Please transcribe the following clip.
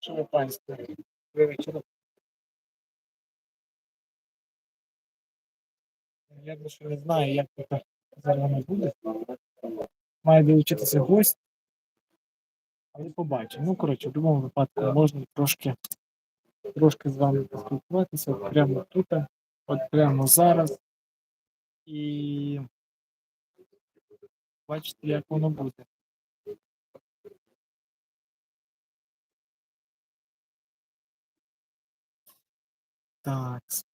Що панське? Ви вечора. Я більше не знаю, як це зараз воно буде. Має долучитися гость. Але побачимо. Ну, коротше, в будь-якому випадку можна трошки, трошки з вами поспілкуватися от прямо тут, от прямо зараз. І бачите, як воно буде. thoughts.